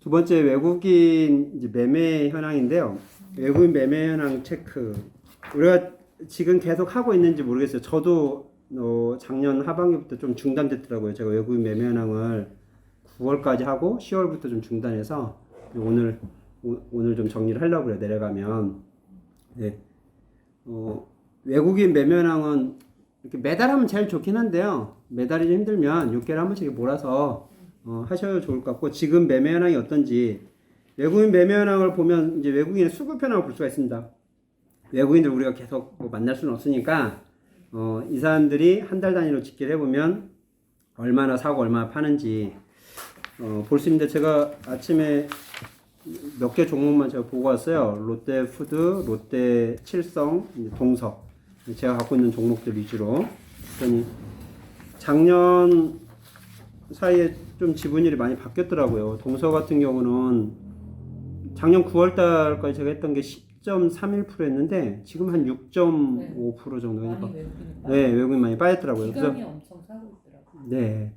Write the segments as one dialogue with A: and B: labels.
A: 두 번째 외국인 매매 현황인데요. 외국인 매매 현황 체크. 우리가 지금 계속 하고 있는지 모르겠어요. 저도 어, 작년 하반기부터 좀 중단됐더라고요. 제가 외국인 매매 현황을 9월까지 하고 10월부터 좀 중단해서 오늘 오, 오늘 좀 정리를 하려고 그래요. 내려가면 네. 어, 외국인 매매 현황은 이렇게 매달 하면 제일 좋긴 한데요. 매달이 좀 힘들면 6개월 한 번씩 몰아서 어, 하셔도 좋을 것 같고 지금 매매 현황이 어떤지 외국인 매매 현황을 보면 이제 외국인의 수급 현황을 볼 수가 있습니다. 외국인들 우리가 계속 뭐 만날 수는 없으니까 어, 이 사람들이 한 달 단위로 집계를 해보면 얼마나 사고 얼마나 파는지 어, 볼 수 있는데 제가 아침에 몇 개 종목만 제가 보고 왔어요. 롯데푸드, 롯데 칠성, 동석 제가 갖고 있는 종목들 위주로 그랬더니 작년 사이에 좀 지분율이 많이 바뀌었더라고요. 동서 같은 경우는 작년 9월 달까지 제가 했던 게 10.31%였는데 지금 한 6.5% 정도
B: 많이
A: 되니까
B: 외국인이
A: 네, 외국인 많이 빠졌더라고요. 그래서
B: 엄청 사고 있더라고요.
A: 네.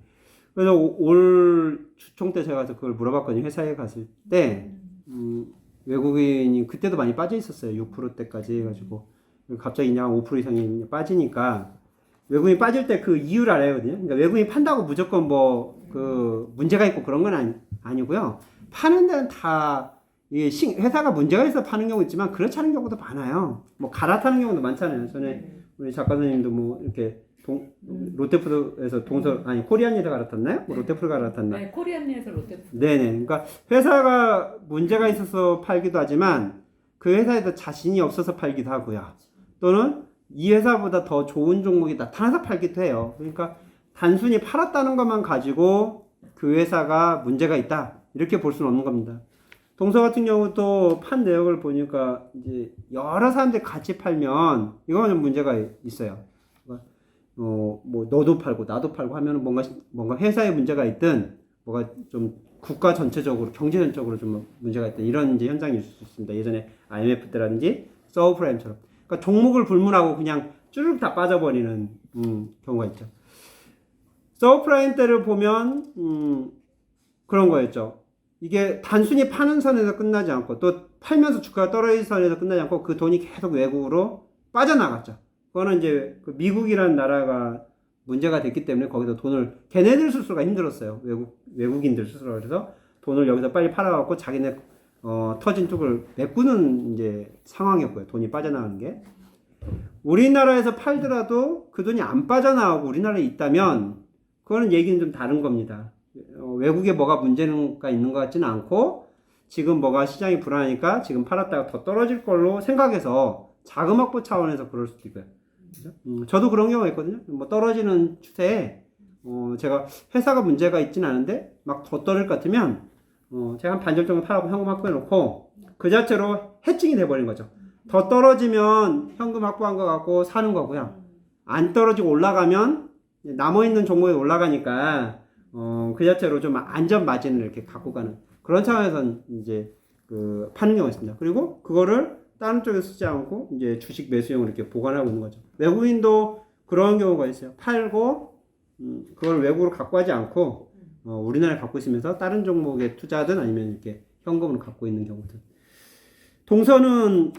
A: 그래서 오- 올 주총 때 제가 가서 그걸 물어봤거든요. 회사에 갔을 때 음, 외국인이 그때도 많이 빠져 있었어요. 6%대까지 해가지고 갑자기 그냥 5% 이상이 빠지니까 외국인 빠질 때 그 이유를 알아야 하거든요. 그러니까 외국인 판다고 무조건 뭐 그 문제가 있고 그런 건 아니, 아니고요. 파는 데는 다 이게 신- 회사가 문제가 있어 파는 경우 있지만 그렇지 않은 경우도 많아요. 뭐 갈아타는 경우도 많잖아요. 전에 우리 작가님도 뭐 이렇게 동, 롯데푸드에서 동서 아니 코리안에서 갈아탔나요? 뭐 롯데푸드 갈아탔나?
B: 네, 코리안에서 롯데푸드.
A: 네네. 그러니까 회사가 문제가 있어서 팔기도 하지만 그 회사에도 자신이 없어서 팔기도 하고요. 또는 이 회사보다 더 좋은 종목이 나타나서 팔기도 해요. 그러니까 단순히 팔았다는 것만 가지고 그 회사가 문제가 있다. 이렇게 볼 수는 없는 겁니다. 동서 같은 경우도 판 내역을 보니까 이제 여러 사람들이 같이 팔면 이거는 좀 문제가 있어요. 어, 뭐 너도 팔고 나도 팔고 하면 뭔가 뭔가 회사에 문제가 있든 뭐가 좀 국가 전체적으로 경제적으로 좀 문제가 있다 이런 이제 현상이 있을 수 있습니다. 예전에 IMF 때라든지 서브프라임처럼 그러니까 종목을 불문하고 그냥 쭈르륵 다 빠져버리는 음, 경우가 있죠. 서브프라임 때를 보면 음, 그런 거였죠. 이게 단순히 파는 선에서 끝나지 않고 또 팔면서 주가가 떨어지는 선에서 끝나지 않고 그 돈이 계속 외국으로 빠져나갔죠. 그거는 이제 그 미국이라는 나라가 문제가 됐기 때문에 거기서 돈을 걔네들 스스로가 힘들었어요. 외국 외국인들 스스로 그래서 돈을 여기서 빨리 팔아갖고 자기네 어, 터진 쪽을 메꾸는 이제 상황이었고요. 돈이 빠져나가는 게 우리나라에서 팔더라도 그 돈이 안 빠져나오고 우리나라에 있다면 그거는 얘기는 좀 다른 겁니다. 어, 외국에 뭐가 문제가 있는 것 같지는 않고 지금 뭐가 시장이 불안하니까 지금 팔았다가 더 떨어질 걸로 생각해서 자금 확보 차원에서 그럴 수도 있고요. 음, 저도 그런 경우가 있거든요. 뭐 떨어지는 추세에 어, 제가 회사가 문제가 있진 않은데 막 더 떨어질 것 같으면 어, 제가 한 반절 정도 팔아고 현금 확보해 놓고 그 자체로 해칭이 돼버린 거죠. 더 떨어지면 현금 확보한 거 갖고 사는 거고요. 안 떨어지고 올라가면 남아있는 종목이 올라가니까 어, 그 자체로 좀 안전 마진을 이렇게 갖고 가는 그런 차원에서 이제 그 파는 경우가 있습니다. 그리고 그거를 다른 쪽에 쓰지 않고 이제 주식 매수용으로 이렇게 보관하고 있는 거죠. 외국인도 그런 경우가 있어요. 팔고 음, 그걸 외국으로 갖고 가지 않고 어, 우리나라에 갖고 있으면서 다른 종목에 투자든 아니면 이렇게 현금으로 갖고 있는 경우들. 동서는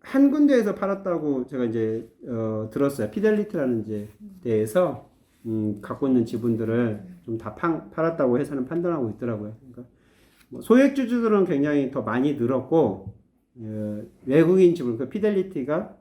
A: 한 군데에서 팔았다고 제가 이제 어, 들었어요. 피델리티라는 이제 데에서 음, 갖고 있는 지분들을 좀 다 팔았다고 회사는 판단하고 있더라고요. 그러니까 뭐 소액주주들은 굉장히 더 많이 늘었고 어, 외국인 지분 그 피델리티가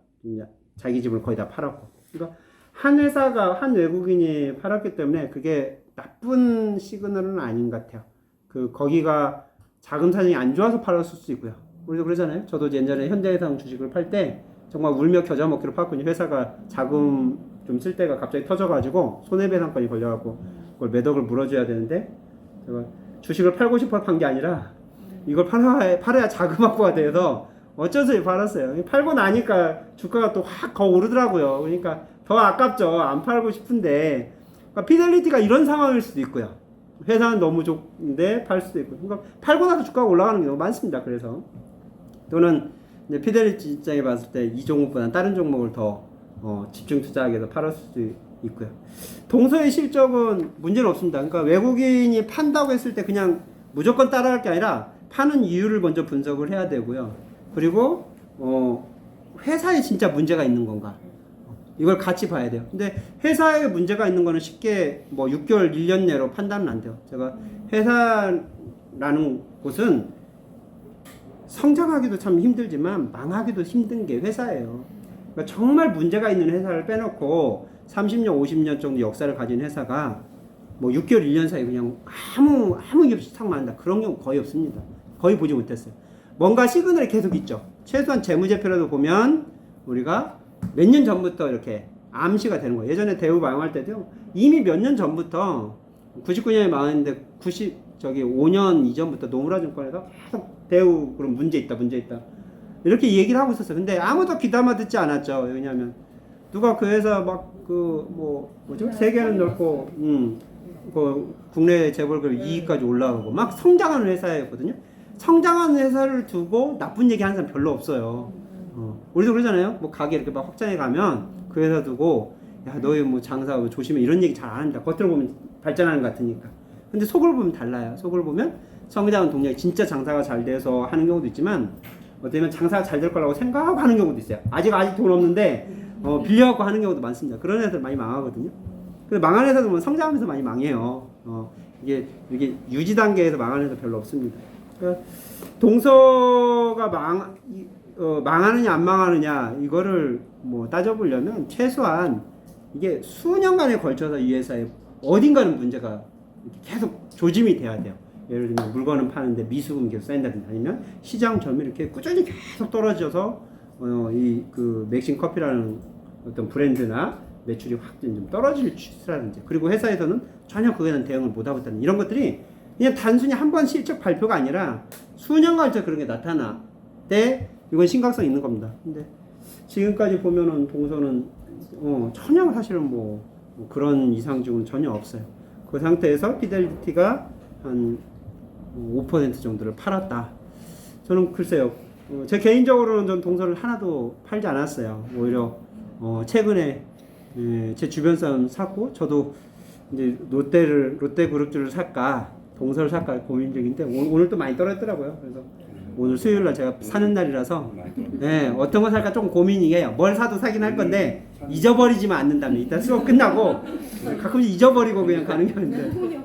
A: 자기 집을 거의 다 팔았고 그러니까 한 회사가 한 외국인이 팔았기 때문에 그게 나쁜 시그널은 아닌 것 같아요. 그 거기가 자금 사정이 안 좋아서 팔았을 수 있고요. 우리도 그러잖아요. 저도 예전에 현대해상 주식을 팔 때 정말 울며 겨자 먹기로 팔았거든요. 회사가 자금 좀 쓸 때가 갑자기 터져가지고 손해배상권이 걸려갖고 그걸 몇 억을 물어줘야 되는데 제가 주식을 팔고 싶어 판 게 아니라 이걸 팔아야, 팔아야 자금 확보가 돼서 어쩌서 팔았어요. 팔고 나니까 주가가 또 확 더 오르더라고요. 그러니까 더 아깝죠. 안 팔고 싶은데 그러니까 피델리티가 이런 상황일 수도 있고요. 회사는 너무 좋은데 팔 수도 있고. 그러니까 팔고 나서 주가가 올라가는 게 너무 많습니다. 그래서 또는 이제 피델리티 입장에 봤을 때 이 종목보다는 다른 종목을 더 어, 집중 투자하기 위해서 팔았을 수도 있고요. 동서의 실적은 문제는 없습니다. 그러니까 외국인이 판다고 했을 때 그냥 무조건 따라갈 게 아니라 파는 이유를 먼저 분석을 해야 되고요. 그리고 어, 회사에 진짜 문제가 있는 건가? 이걸 같이 봐야 돼요. 근데 회사에 문제가 있는 거는 쉽게 뭐 6개월, 1년 내로 판단은 안 돼요. 제가 회사라는 곳은 성장하기도 참 힘들지만 망하기도 힘든 게 회사예요. 그러니까 정말 문제가 있는 회사를 빼놓고 30년, 50년 정도 역사를 가진 회사가 뭐 6개월, 1년 사이 그냥 아무 아무 일 없이 탁 만다 그런 경우 거의 없습니다. 거의 보지 못했어요. 뭔가 시그널이 계속 있죠. 최소한 재무제표라도 보면 우리가 몇 년 전부터 이렇게 암시가 되는 거예요. 예전에 대우 망할 때도 이미 몇 년 전부터 99년에 망했는데 90 저기 5년 이전부터 노무라 증권에서 계속 대우 그런 문제 있다 문제 있다 이렇게 얘기를 하고 있었어요. 근데 아무도 귀담아 듣지 않았죠. 왜냐하면 누가 그 회사 막 그 뭐 뭐죠 세계는 넓고 음 그 국내 재벌 그 이익까지 올라가고 막 성장하는 회사였거든요. 성장하는 회사를 두고 나쁜 얘기 하는 사람 별로 없어요. 어, 우리도 그러잖아요. 뭐 가게 이렇게 막 확장해 가면 그 회사 두고 야 너희 뭐 장사 조심해 이런 얘기 잘 안 합니다. 겉으로 보면 발전하는 것 같으니까. 근데 속을 보면 달라요. 속을 보면 성장한 동력이 진짜 장사가 잘 돼서 하는 경우도 있지만 어쩌면 장사가 잘 될 거라고 생각하고 하는 경우도 있어요. 아직 아직 돈 없는데 어, 빌려갖고 하는 경우도 많습니다. 그런 애들 많이 망하거든요. 근데 망한 회사도 뭐 성장하면서 많이 망해요. 어, 이게 이게 유지 단계에서 망하는 회사 별로 없습니다. 그러니까 동서가 망 이- 어, 망하느냐 안 망하느냐 이거를 뭐 따져보려면 최소한 이게 수년간에 걸쳐서 이 회사에 어딘가는 문제가 계속 조짐이 돼야 돼요. 예를 들면 물건을 파는데 미수금 계속 쌓인다든지 아니면 시장 점유율이 이렇게 꾸준히 계속 떨어져서 어, 이그 맥신 커피라는 어떤 브랜드나 매출이 확 좀 떨어질 추세라든지 그리고 회사에서는 전혀 그에 대한 대응을 못하고 있다는 이런 것들이 그냥 단순히 한 번 실적 발표가 아니라 수년 걸쳐 그런 게 나타나 때 이건 심각성 있는 겁니다. 근데 지금까지 보면은 동서는 어, 전혀 사실은 뭐, 뭐 그런 이상 증은 전혀 없어요. 그 상태에서 피델리티가 한 5% 정도를 팔았다. 저는 글쎄요. 어, 제 개인적으로는 전 동서를 하나도 팔지 않았어요. 오히려 어, 최근에 예, 제 주변 사람 샀고 저도 이제 롯데를 롯데 그룹주를 살까 동서를 살까 고민 중인데 오, 오늘 또 많이 떨어졌더라고요. 그래서 오늘 수요일 날 제가 사는 날이라서. 네, 어떤 거 살까 좀 고민이에요. 뭘 사도 사긴 할 건데 잊어버리지만 않는다면 일단 수업 끝나고 가끔씩 잊어버리고 그냥 가는 게 있는데.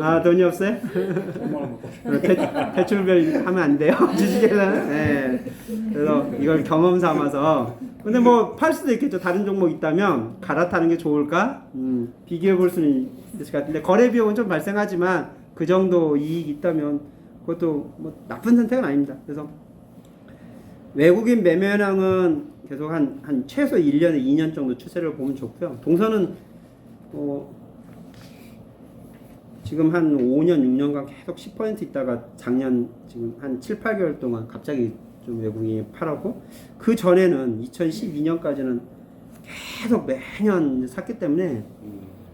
A: 아 돈이 없어요? 대, 대출별 하면 안 돼요? 주식회사는 네. 그래서 이걸 경험 삼아서. 근데 뭐 팔 수도 있겠죠. 다른 종목 있다면 갈아타는 게 좋을까? 음, 비교해 볼 수는 있을 것 같은데 거래 비용은 좀 발생하지만 그 정도 이익 있다면 그것도 뭐 나쁜 선택은 아닙니다. 그래서 외국인 매매 현황은 계속 한, 한 최소 1년에 2년 정도 추세를 보면 좋고요. 동서는 어, 지금 한 5년, 6년간 계속 10% 있다가 작년 지금 한 7, 8개월 동안 갑자기 좀 외국인이 팔았고 그 전에는 2012년까지는 계속 매년 샀기 때문에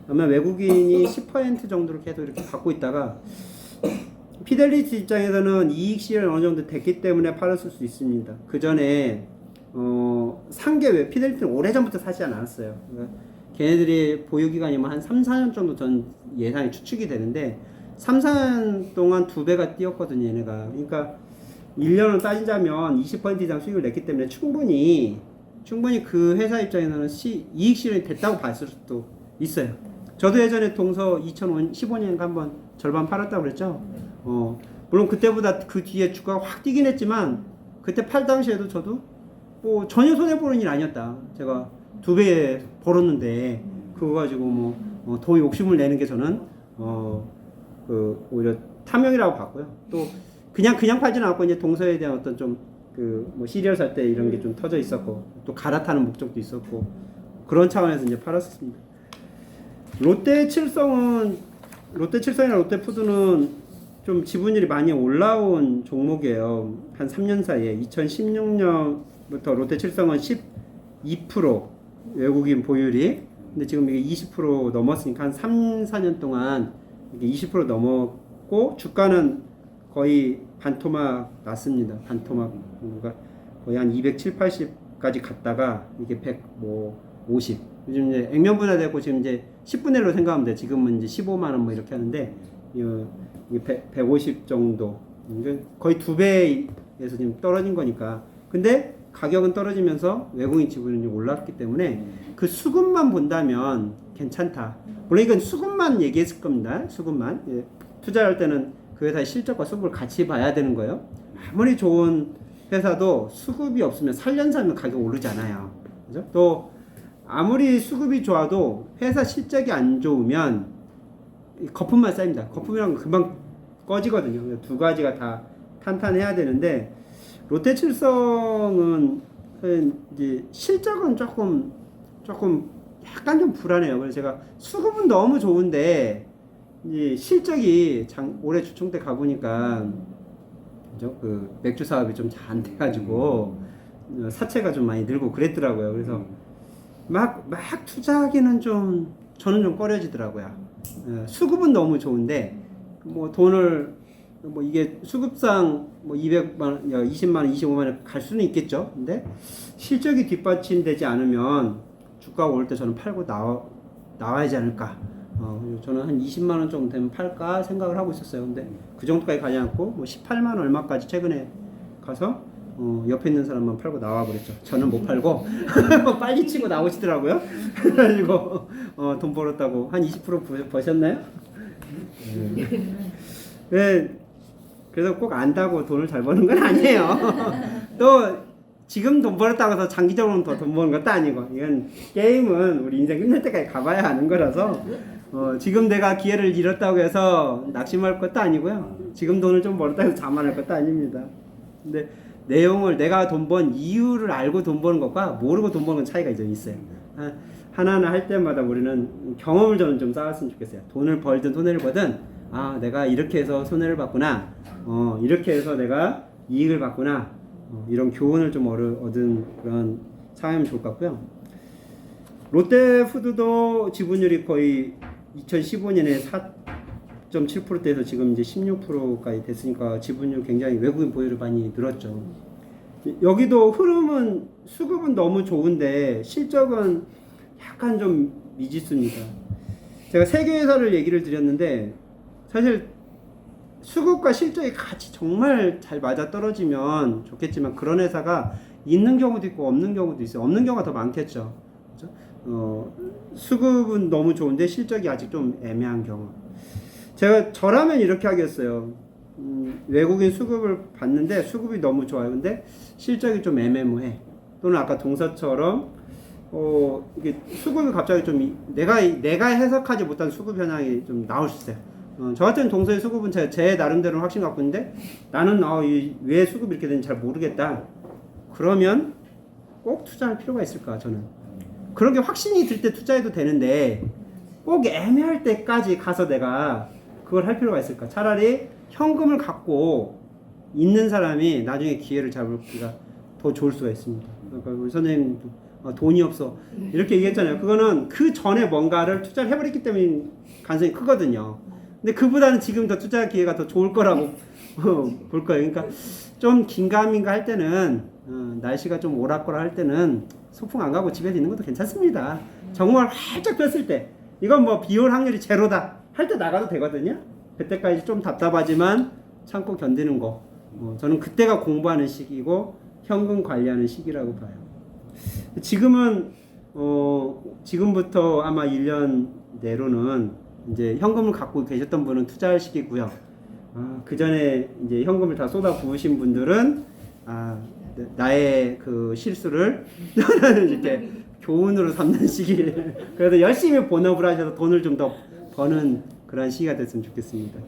A: 아마 외국인이 10% 정도를 계속 이렇게 갖고 있다가 피델리티 입장에서는 이익 실현이 어느 정도 됐기 때문에 팔았을 수 있습니다. 그 전에 어, 왜 피델리티는 오래전부터 사지 않았어요. 그러니까 걔네들이 보유 기간이면 한 3, 4년 정도 전 예상이 추측이 되는데 3, 4년 동안 두 배가 뛰었거든요, 얘네가. 그러니까 1년을 따지자면 20% 이상 수익을 냈기 때문에 충분히 충분히 그 회사 입장에서는 시, 이익 실현이 됐다고 봤을 수도 있어요. 저도 예전에 동서 2015년에 한번 절반 팔았다고 그랬죠. 어, 물론 그때보다 그 뒤에 주가가 확 뛰긴 했지만 그때 팔 당시에도 저도 뭐 전혀 손해 보는 일 아니었다. 제가 두 배 벌었는데 그거 가지고 뭐더 욕심을 내는 게 저는 어그 오히려 탐욕이라고 봤고요. 또 그냥 그냥 팔지는 않고 이제 동서에 대한 어떤 좀 그 뭐 시리얼 살 때 이런 게 좀 터져 있었고 또 갈아타는 목적도 있었고 그런 차원에서 이제 팔았었습니다. 롯데 칠성은 롯데 칠성이나 롯데 푸드는 좀 지분율이 많이 올라온 종목이에요. 한 3년 사이에 2016년부터 롯데 칠성은 12% 외국인 보유율이 근데 지금 이게 20% 넘었으니까 한 3, 4년 동안 이게 20% 넘었고 주가는 거의 반토막 났습니다. 반토막 그러니까 거의 한 270, 80까지 갔다가 이게 100, 뭐 50. 요즘 이제 액면 분할되고 지금 이제 10분의 1로 생각하면 돼. 지금은 이제 15만 원 뭐 이렇게 하는데 어, 이 게150 정도. 이게 거의 두 배에서 지금 떨어진 거니까. 근데 가격은 떨어지면서 외국인 지분이 올랐기 때문에 그 수급만 본다면 괜찮다. 물론 이건 수급만 얘기했을 겁니다. 수급만. 예. 투자할 때는 그 회사의 실적과 수급을 같이 봐야 되는 거예요. 아무리 좋은 회사도 수급이 없으면 살련사면 가격 오르잖아요. 그죠? 또 아무리 수급이 좋아도 회사 실적이 안 좋으면 이 거품만 쌓입니다. 거품이랑 금방 꺼지거든요. 두 가지가 다 탄탄해야 되는데 롯데칠성은 이제 실적은 조금 조금 약간 좀 불안해요. 그래서 제가 수급은 너무 좋은데 이제 실적이 장, 올해 주총 때 가보니까? 그 맥주 사업이 좀 잘 안 돼가지고 어, 사채가 좀 많이 늘고 그랬더라고요. 그래서 막, 막 투자하기는 좀 저는 좀 꺼려지더라고요. 어, 수급은 너무 좋은데 뭐 돈을 뭐 이게 수급상 뭐 200만 원, 야, 20만 원, 25만 원 갈 수는 있겠죠. 근데 실적이 뒷받침되지 않으면 주가가 올 때 저는 팔고 나와 나와야지 않을까. 어, 저는 한 20만 원 정도 되면 팔까 생각을 하고 있었어요. 근데 그 정도까지 가지 않고 뭐 18만 원 얼마까지 최근에 가서 어, 옆에 있는 사람만 팔고 나와 버렸죠. 저는 못 팔고 빨리 치고 나오시더라고요. 그래가지고 어, 돈 벌었다고 한 20% 버- 버셨나요? 네. 네. 그래서 꼭 안다고 돈을 잘 버는 건 아니에요. 또 지금 돈 벌었다고 해서 장기적으로는 더 돈 버는 것도 아니고 이건 게임은 우리 인생 끝날 때까지 가봐야 하는 거라서 어, 지금 내가 기회를 잃었다고 해서 낙심할 것도 아니고요. 지금 돈을 좀 벌었다 해서 자만할 것도 아닙니다. 근데 내용을 내가 돈 번 이유를 알고 돈 버는 것과 모르고 돈 버는 건 차이가 좀 있어요. 아, 하나하나 할 때마다 우리는 경험을 저는 좀 쌓았으면 좋겠어요. 돈을 벌든 손해를 보든 아 내가 이렇게 해서 손해를 봤구나. 어 이렇게 해서 내가 이익을 봤구나. 어, 이런 교훈을 좀 얻은 그런 상황이면 좋을 것 같고요. 롯데푸드도 지분율이 거의 2015년에 4.7%대에서 지금 이제 16%까지 됐으니까 지분율 굉장히 외국인 보유를 많이 늘었죠. 여기도 흐름은 수급은 너무 좋은데 실적은 약간 좀 미지수입니다. 제가 세계 회사를 얘기를 드렸는데 사실 수급과 실적이 같이 정말 잘 맞아 떨어지면 좋겠지만 그런 회사가 있는 경우도 있고 없는 경우도 있어요. 없는 경우가 더 많겠죠. 그죠? 어, 수급은 너무 좋은데 실적이 아직 좀 애매한 경우. 제가 저라면 이렇게 하겠어요. 음, 외국인 수급을 봤는데 수급이 너무 좋아요. 근데 실적이 좀 애매모해. 또는 아까 동서처럼 어, 이게 수급이 갑자기 좀 이- 내가 내가 해석하지 못한 수급 현상이 좀 나올 수 있어요. 어, 저 같은 동서의 수급은 제, 제 나름대로 확신 갖고 있는데 나는 어, 이, 왜 수급이 이렇게 되는지 잘 모르겠다. 그러면 꼭 투자할 필요가 있을까 저는 그런 게 확신이 들 때 투자해도 되는데 꼭 애매할 때까지 가서 내가 그걸 할 필요가 있을까? 차라리 현금을 갖고 있는 사람이 나중에 기회를 잡을기가 더 좋을 수가 있습니다. 그러니까 우리 선생님도 아, 돈이 없어. 이렇게 얘기했잖아요. 그거는 그 전에 뭔가를 투자를 해버렸기 때문에 가능성이 크거든요. 근데 그보다는 지금 더 투자 기회가 더 좋을 거라고 어, 볼 거예요. 그러니까 좀 긴가민가 할 때는 어, 날씨가 좀 오락가락 할 때는 소풍 안 가고 집에 있는 것도 괜찮습니다. 정말 활짝 폈을 때. 이건 뭐 비올 확률이 제로다 할 때 나가도 되거든요. 그때까지 좀 답답하지만 참고 견디는 거. 어, 저는 그때가 공부하는 시기고 현금 관리하는 시기라고 봐요. 지금은 어, 지금부터 아마 1년 내로는 이제 현금을 갖고 계셨던 분은 투자할 시기고요. 아, 그 전에 이제 현금을 다 쏟아 부으신 분들은 아, 나의 그 실수를 이렇게 교훈으로 삼는 시기. 그래도 열심히 본업을 하셔서 돈을 좀 더 버는 그런 시기가 됐으면 좋겠습니다.